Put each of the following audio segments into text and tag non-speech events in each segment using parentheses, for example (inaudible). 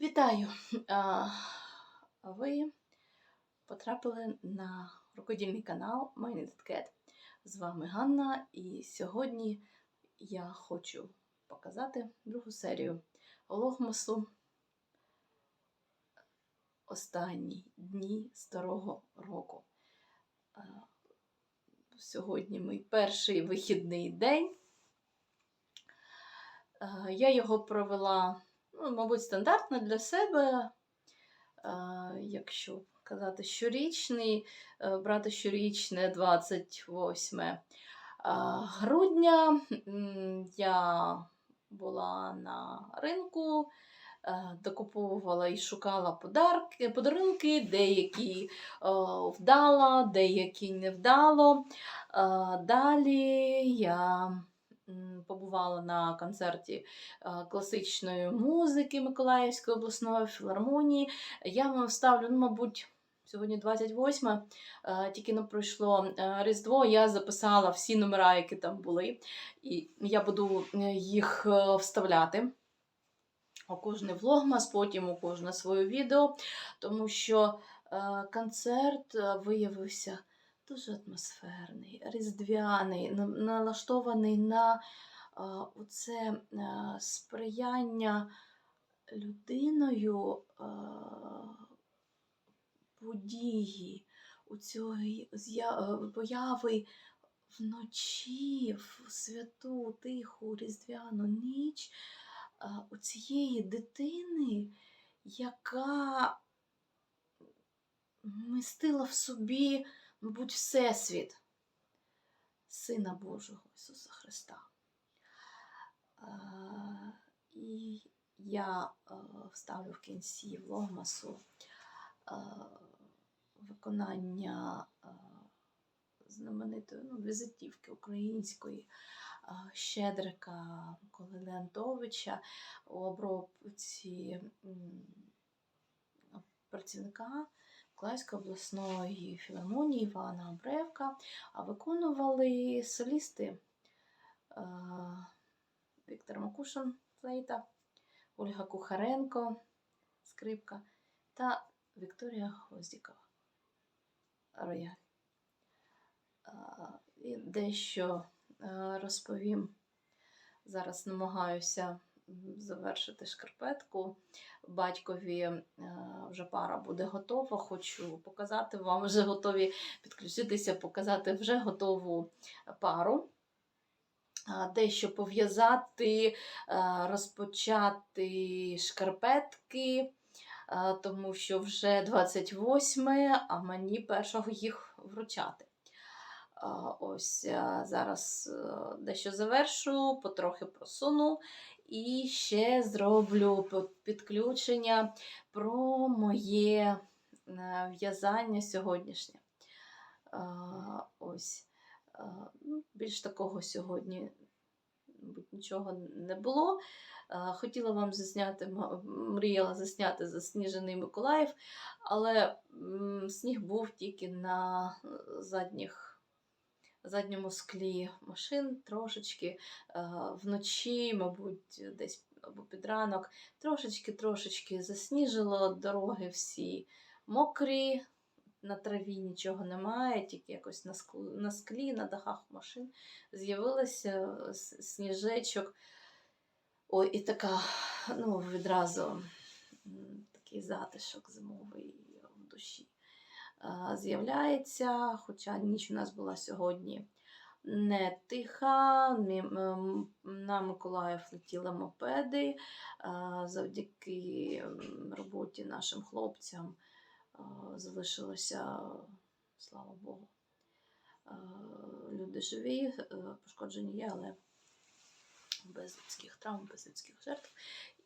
Вітаю! Ви потрапили на рукодільний канал My З вами Ганна, і сьогодні я хочу показати другу серію Логмосу Останні дні старого року. Сьогодні мій перший вихідний день. Я його провела ну, мабуть, стандартно для себе, якщо казати щорічний, е, брати щорічне 28 е, грудня. Я була на ринку, е, докуповувала і шукала подарки, подарунки, деякі е, вдала, деякі не вдало. Далі я побувала на концерті е, класичної музики Миколаївської обласної філармонії. Я вам вставлю, ну, мабуть, сьогодні 28, е, тільки не пройшло е, Різдво. Я записала всі номера, які там були, і я буду їх вставляти. У кожний влогмас, потім у кожне своє відео, тому що концерт виявився дуже атмосферний, різдвяний, налаштований на е, оце е, сприяння людиною е, події, у цієї е, появи вночі, в святу, тиху, різдвяну ніч у цієї дитини, яка містила в собі, мабуть, Всесвіт Сина Божого Ісуса Христа. І я вставлю в кінці влогмасу виконання знаменитої ну, візитівки української Щедрика Миколи Леонтовича у обробці працівника Миколаївської обласної філармонії Івана Абревка, а виконували солісти е, Віктор Макушин флейта, Ольга Кухаренко, скрипка та Вікторія Гвоздікова рояль. Е, І дещо е, розповім. Зараз намагаюся завершити шкарпетку. Батькові е, вже пара буде готова. Хочу показати вам вже готові підключитися, показати вже готову пару. Дещо пов'язати, е, розпочати шкарпетки, е, тому що вже 28, а мені першого їх вручати. Ось зараз дещо завершу, потрохи просуну і ще зроблю підключення про моє е, в'язання сьогоднішнє. Ось. Ну, Більш такого сьогодні мабуть, нічого не було. Хотіла вам засняти, мріяла засняти засніжений Миколаїв, але сніг був тільки на задніх задньому склі машин трошечки е, вночі, мабуть, десь або під ранок, трошечки-трошечки засніжило, дороги всі. Мокрі, на траві нічого немає, тільки якось на, склі, на склі, на дахах машин з'явилося сніжечок. Ой, і така, ну, відразу такий затишок зимовий в душі з'являється, хоча ніч у нас була сьогодні не тиха. На Миколаїв летіли мопеди. Завдяки роботі нашим хлопцям залишилося, слава Богу, люди живі, е, пошкоджені є, але без людських травм, без людських жертв.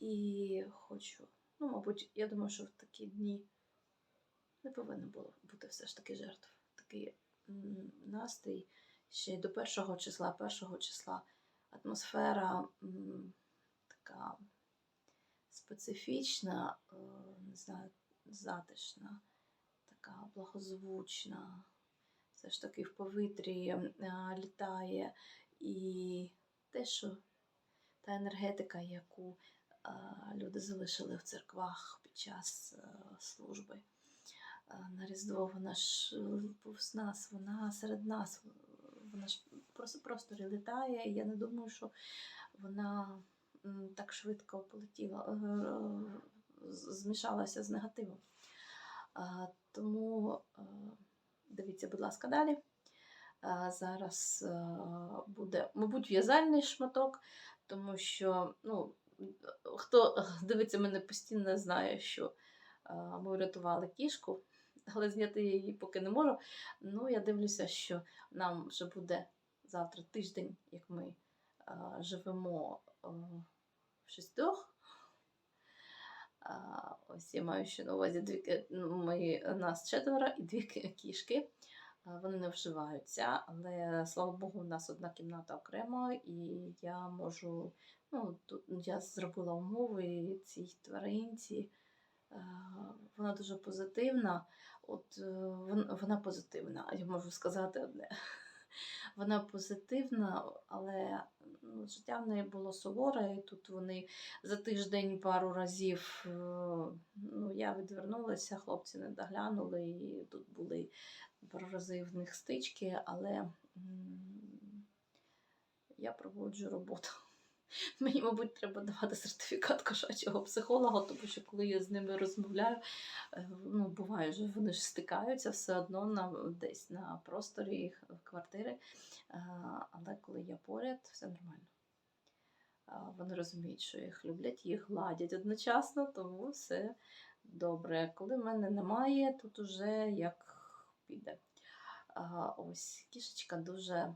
І хочу, ну, мабуть, я думаю, що в такі дні не повинно було бути все ж таки жертв. Такий настрій ще до першого числа, першого числа атмосфера м, така специфічна, е, не знаю, затишна, така благозвучна. Все ж таки в повітрі е, літає і те, що та енергетика, яку люди залишили в церквах під час е, служби. Е, На Різдво вона ж е, повз нас, вона серед нас, вона ж просто просторі літає. Я не думаю, що вона так швидко полетіла, е, е, змішалася з негативом. Е, Тому е, дивіться, будь ласка, далі. Е, Зараз е, буде, мабуть, в'язальний шматок, тому що ну, хто дивиться мене постійно, знає, що е, ми врятували кішку, але зняти її поки не можу. Ну, я дивлюся, що нам вже буде завтра тиждень, як ми е, живемо е, в шістьох. А, Ось я маю ще на увазі дві ну, ми, нас четверо і дві кішки. А, Вони не вживаються, але слава Богу, у нас одна кімната окремо, і я можу. Ну, тут я зробила умови цій тваринці. Вона дуже позитивна. От е, вона позитивна, я можу сказати одне. (laughs) Вона позитивна, але ну, життя в неї було суворе, і тут вони за тиждень пару разів е, ну, я відвернулася, хлопці не доглянули, і тут були пару разів в них стички, але я проводжу роботу. (laughs) Мені, мабуть, треба давати сертифікат кошачого психолога, тому що коли я з ними розмовляю, е, ну, буває, що вони ж стикаються все одно на, десь на просторі їх квартири. Е, Але коли я поряд, все нормально. Вони розуміють, що їх люблять, їх гладять одночасно, тому все добре. Коли в мене немає, тут уже як піде. Ось кішечка дуже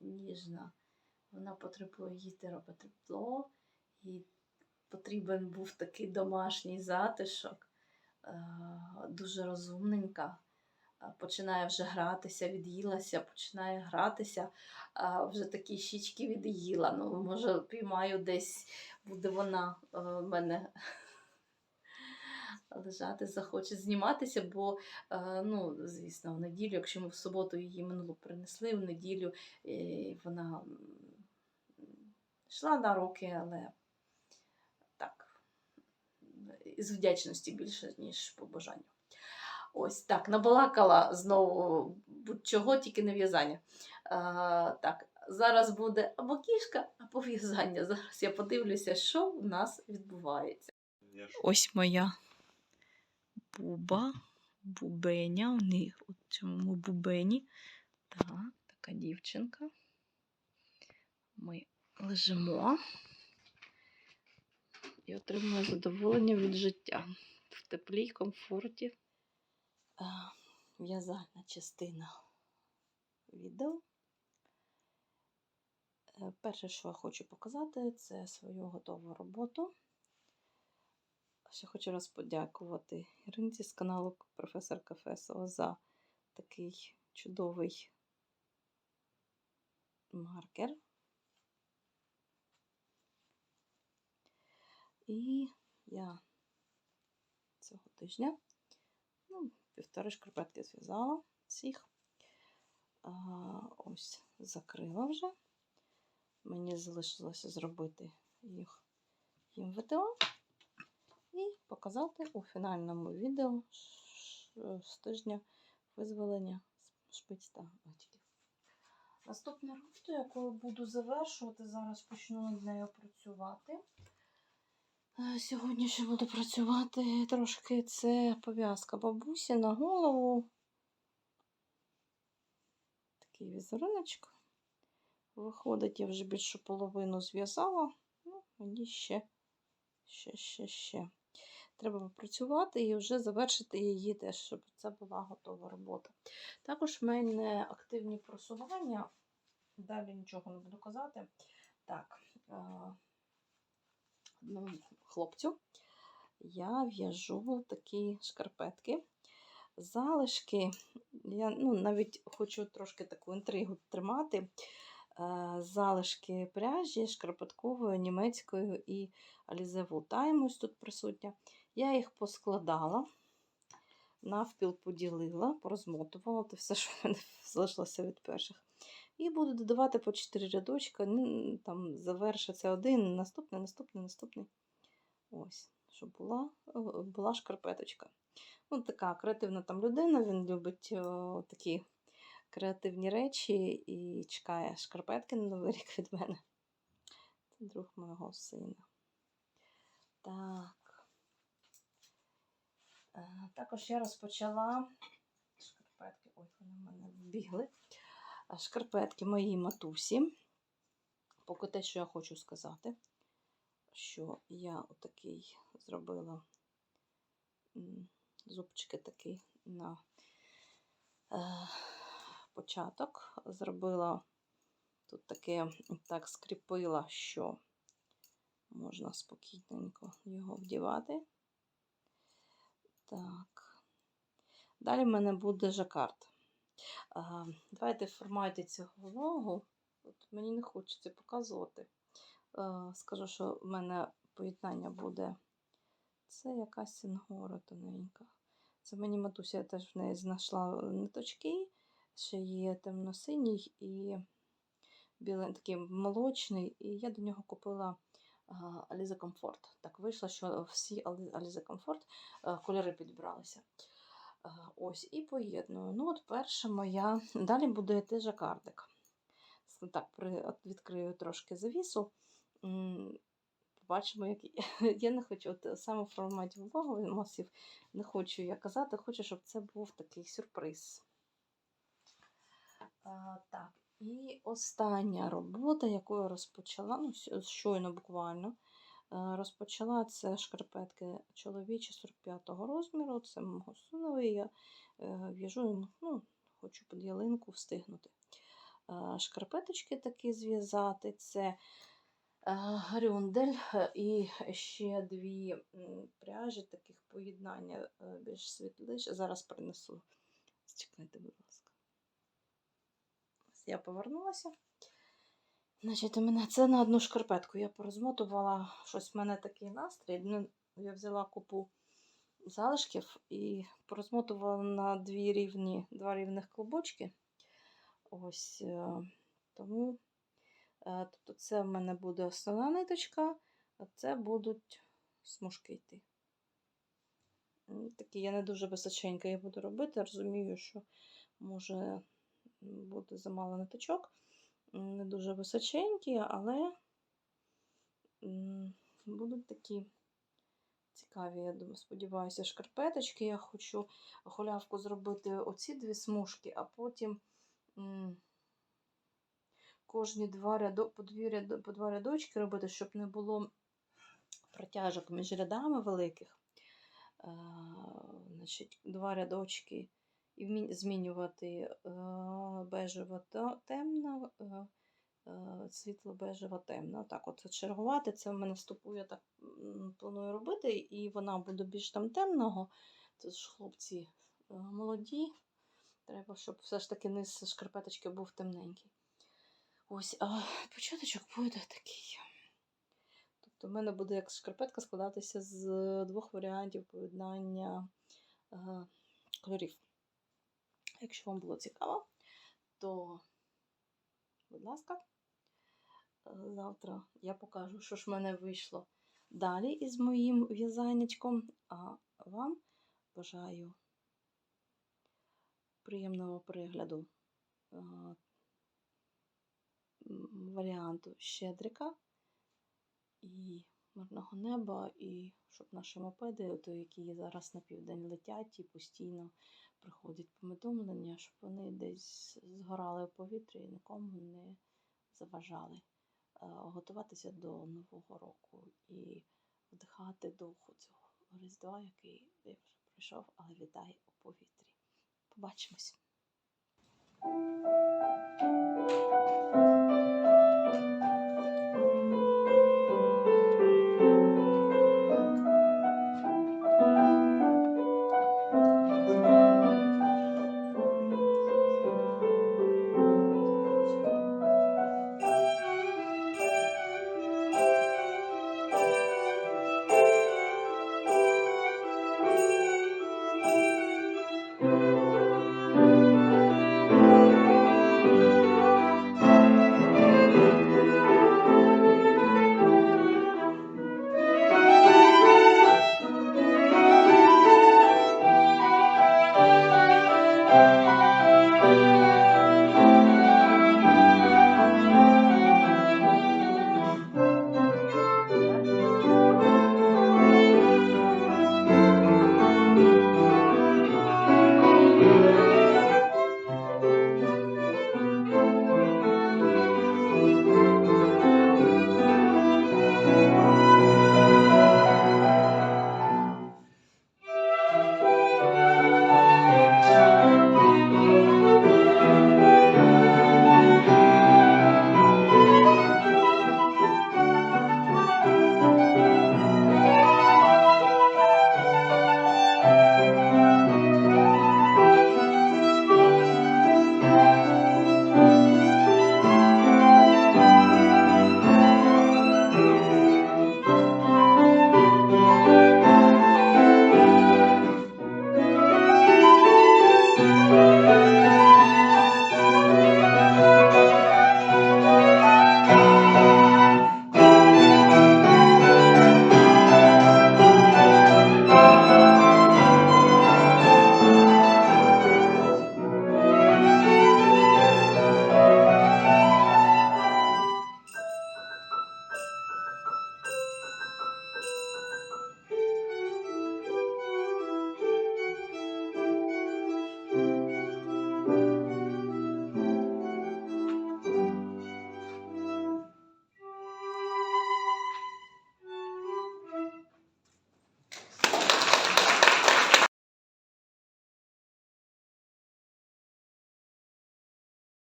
ніжна. Вона потребує їсти, робить тепло, і потрібен був такий домашній затишок, Е, дуже розумненька. Е, Починає вже гратися, від'їлася, починає гратися, а вже такі щічки від'їла. Ну, може, піймаю десь, буде вона е, в мене (laughs) лежати, захоче зніматися, бо, е, ну, звісно, в неділю, якщо ми в суботу її минулу принесли, в неділю е, вона йшла на руки, але так, із вдячності більше, ніж по бажанню. Ось так, набалакала знову будь-чого, тільки не в'язання. А, так, зараз буде або кішка, або в'язання. Зараз я подивлюся, що у нас відбувається. Ось моя буба, бубеня, у них у цьому бубені. Так, така дівчинка. Ми лежимо і отримуємо задоволення від життя в теплі й комфорті. В'язальна частина відео. Е, Перше, що я хочу показати, це свою готову роботу. Ще хочу раз подякувати Іринці з каналу Професор Кафесова за такий чудовий маркер. І я цього тижня ну, півтори шкарпетки зв'язала всіх. А, ось закрила вже. Мені залишилося зробити їх їм ВТО і показати у фінальному відео з тижня визволення шпиць та батьків. Наступна робота, яку буду завершувати, зараз почну над нею працювати. Е, Сьогодні ще буду працювати трошки. Це пов'язка бабусі на голову. Такий візеруночок. Виходить, я вже більшу половину зв'язала. Ну, мені ще, ще, ще, ще. Треба попрацювати і вже завершити її теж, щоб це була готова робота. Також в мене активні просування. Далі нічого не буду казати. Так, е, одному хлопцю я в'яжу такі шкарпетки. Залишки, я ну, навіть хочу трошки таку інтригу тримати. Е, Залишки пряжі шкарпетковою, німецькою і Time ось тут присутня. Я їх поскладала, навпіл поділила, порозмотувала. Це все, що в мене (laughs) залишилося від перших І буду додавати по 4 рядочка, там завершиться один, наступний, наступний, наступний. Ось, щоб була, е, була шкарпеточка. Ну, така креативна там людина, він любить о, такі креативні речі і чекає шкарпетки на Новий (laughs) рік від мене. Це друг мого сина. Так. Е, Також я розпочала шкарпетки, ой, вони в мене вбігли. Шкарпетки моїй матусі. Поки те, що я хочу сказати, що я отакий зробила зубчики такий на е, початок. Зробила тут таке, так скріпила, що можна спокійненько його вдівати. Так. Далі в мене буде жакард. А, Давайте в форматі цього влогу. От мені не хочеться показувати. Е, Скажу, що в мене поєднання буде. Це якась сінгора тоненька. Це мені матуся теж в неї знайшла ниточки. Ще є темно-синій і білий такий молочний. І я до нього купила Aliza Comfort. Так вийшло, що всі Comfort е, кольори підбиралися. Е, Ось, і поєдную. Ну, от перша моя. Далі буде жакардик. Так, при... відкрию трошки завісу. Побачимо, який. (laughs) Я не хочу, от саме в форматі влогу масів, не хочу я казати, хочу, щоб це був такий сюрприз. А, так, і остання робота, яку я розпочала, ну, щойно буквально. е, Розпочала це шкарпетки чоловічі 45-го розміру. Це мого синові. Я е, в'яжу ну, хочу під ялинку встигнути. Е, Шкарпеточки такі зв'язати. Це е, грюндель е, і ще дві пряжі таких поєднання е, більш світліше. Зараз принесу. Чекайте, будь ласка. Я повернулася. Значить, у мене це на одну шкарпетку. Я порозмотувала щось в мене такий настрій. Ну, я взяла купу залишків і порозмотувала на дві рівні, два рівних клубочки. Ось е, тому. Е, Тобто, це в мене буде основна ниточка, а це будуть смужки йти. Такі я не дуже височенько я буду робити. Розумію, що може бути замало ниточок. Не дуже височенькі, але будуть такі цікаві, я думаю, сподіваюся, шкарпеточки. Я хочу голявку зробити оці дві смужки, а потім кожні два рядо, по, дві рядо, по два рядочки робити, щоб не було протяжок між рядами великих. Е, значить, два рядочки і змінювати е, бежево темно, е, е, світло-бежево темно. Так, от чергувати. Це в мене стопу я так планую робити, і вона буде більш там темного. Це ж хлопці е, молоді. Треба, щоб все ж таки низ шкарпеточки був темненький. Ось, а початочок буде такий. Тобто в мене буде як шкарпетка складатися з двох варіантів поєднання е, кольорів. Якщо вам було цікаво, то, будь ласка, е, завтра я покажу, що ж в мене вийшло далі із моїм в'язаннячком. А вам бажаю приємного перегляду е, варіанту щедрика і мирного неба, і щоб наші мопеди, ото, які зараз на південь летять і постійно приходять повідомлення, щоб вони десь згорали в повітрі і нікому не заважали е, готуватися до Нового року і вдихати духу цього Різдва, який вже пройшов, але вітає у повітрі. Побачимось!